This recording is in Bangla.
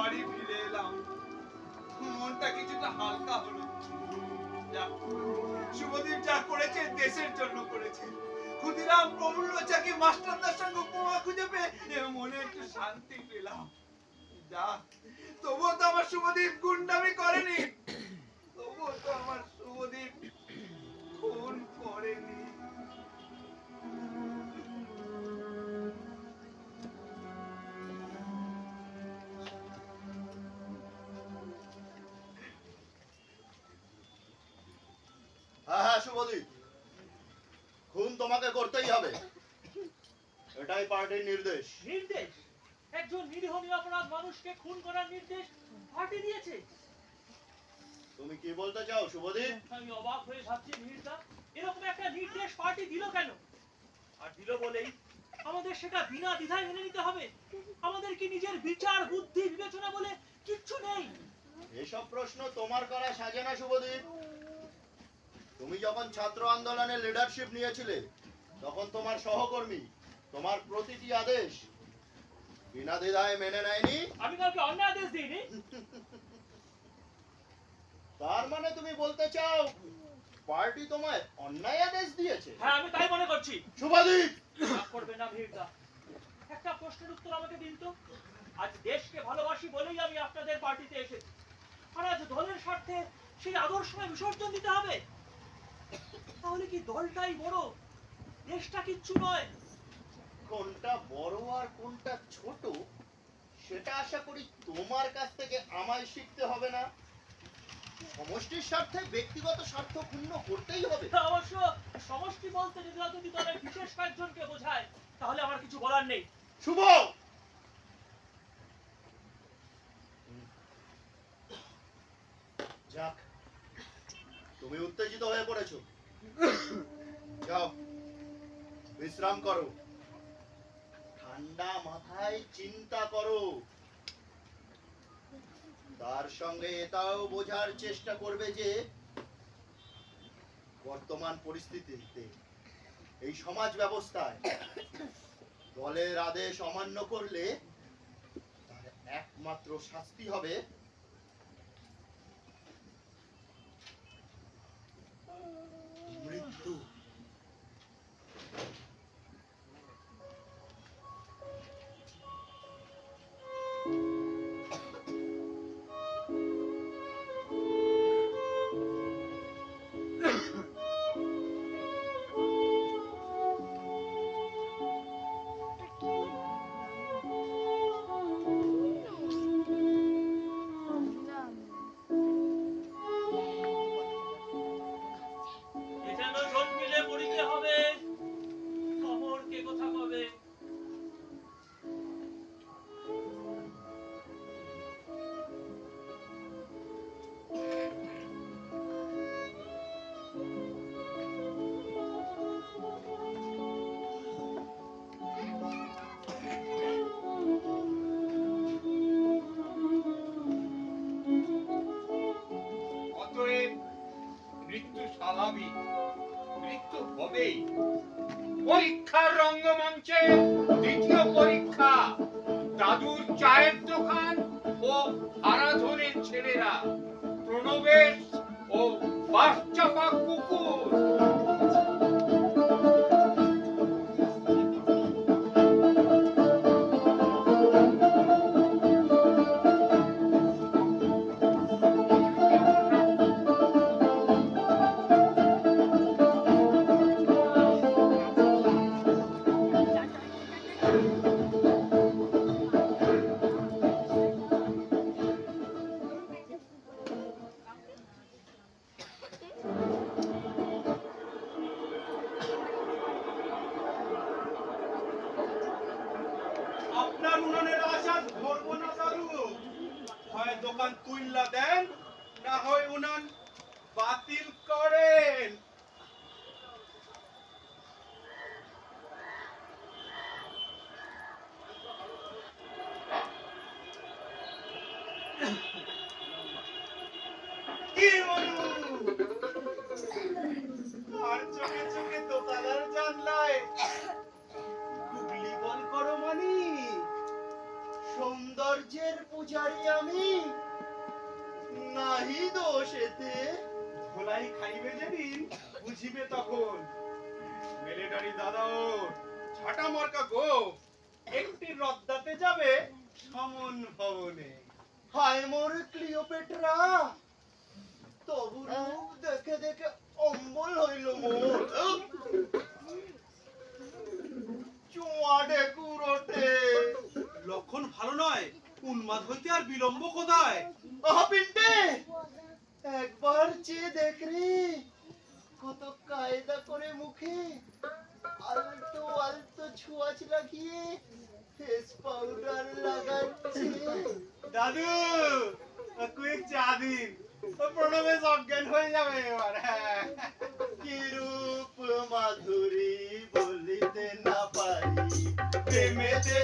বাড়ি ফিরে এলাম। মনটা কিছুটা হালকা হলো। শুভদীপ যা করেছে, দেশের জন্য করেছে। ক্ষুদিরাম প্রমূল্য চাকি মাস্টারদার সঙ্গে উপমা খুঁজে পেয়ে মনে একটু শান্তি পেলাম। যা, তবুও তো আমার শুভদীপ গুন্ডামি করেনি। পার্টির নির্দেশ। নির্দেশ? একজন নিরীহ নিরপরাধ মানুষকে খুন করার নির্দেশ পার্টি দিয়েছে। তুমি কি বলতে চাও শুভদীপ আমি অবাক হয়ে ভাবছি মিহিরদা। এরকম একটা নির্দেশ পার্টি দিল কেন? আর দিল বলেই? আমাদের সেটা বিনা দ্বিধায় মেনে নিতে হবে। আমাদের কি নিজের বিচার বুদ্ধি বিবেচনা বলে কিচ্ছু নেই? এসব প্রশ্ন তোমার করা সাজে না শুভদীপ তুমি যখন ছাত্র আন্দোলনে লিডারশিপ নিয়েছিলে তখন তোমার সহকর্মী তোমার প্রতিটি আদেশ বিনা দ্বিধায় মেনে নেয়নি। আমি কাউকে অন্যায় আদেশ দিইনি। তার মানে তুমি বলতে চাও পার্টি তোমায় অন্যায় আদেশ দিয়েছে? হ্যাঁ আমি তাই মনে করছি। শুভদীপ করবে না ভিড়দা একটা প্রশ্নের উত্তর আমাকে দিন তো। আজ দেশকে ভালোবাসি বলেই আমি আপনাদের পার্টিতে এসেছি। আর আজ দলের স্বার্থে সেই আদর্শকে বিসর্জন দিতে হবে। তাহলে কি দলটাই বড়? দেশটা কিচ্ছু নয়। কোনটা বড় আর কোনটা ছোট সেটা আশা করি তোমার কাছ থেকে আমায় শিখতে হবে না। সমষ্টির স্বার্থে ব্যক্তিগত স্বার্থ ক্ষুণ্ণ করতেই হবে। অবশ্য সমষ্টি বলতে যদি রাজনৈতিক দলের বিশেষ কয়েকজনকে বোঝায় তাহলে আমার কিছু বলার নেই। শুভ! যাক তুমি উত্তেজিত হয়ে পড়েছো। যাও বিশ্রাম করো। ঠান্ডা মাথায় চিন্তা করো। তার সঙ্গে এটাও বোঝার চেষ্টা করবে যে, বর্তমান পরিস্থিতিতে এই সমাজ ব্যবস্থায় দলের আদেশ অমান্য করলে তার একমাত্র শাস্তি হবে পরীক্ষার রঙ্গমঞ্চে দ্বিতীয় পরীক্ষা। দাদুর চায়ের দোকান ও আরাধনের ছেলেরা প্রণবেশ ও বাসচাপা কুকুর আপনার উনানের আশা ধরবো না দাদু হয় দোকান তুইল্লা দেন, না হয় উনান বাতিল করেন। পূজারি আমি। নাহি দোষ এতে। খাইবে যেদিন বুঝিবে তখন। মিলিটারি দাদা ছাটা মার্কা গো। একটি রদ্দাতে যাবে সমন ভবনে। হায় মোর ক্লিওপেট্রা। তবু রূপ দেখে দেখে অম্বল হইল মোর। উন্মাদ হইতে আর বিলম্ব কোথায়? একবার চেয়ে দেখ রে, কত কায়দা করে মুখে আলতো আলতো লাগিয়ে ফেস পাউডার লাগাচ্ছে। দাদু কুইক চা দিন। অজ্ঞান হয়ে যাবে এবার। হ্যাঁ কি রূপ মাধুরী বলিতে না পারি, প্রেমেতে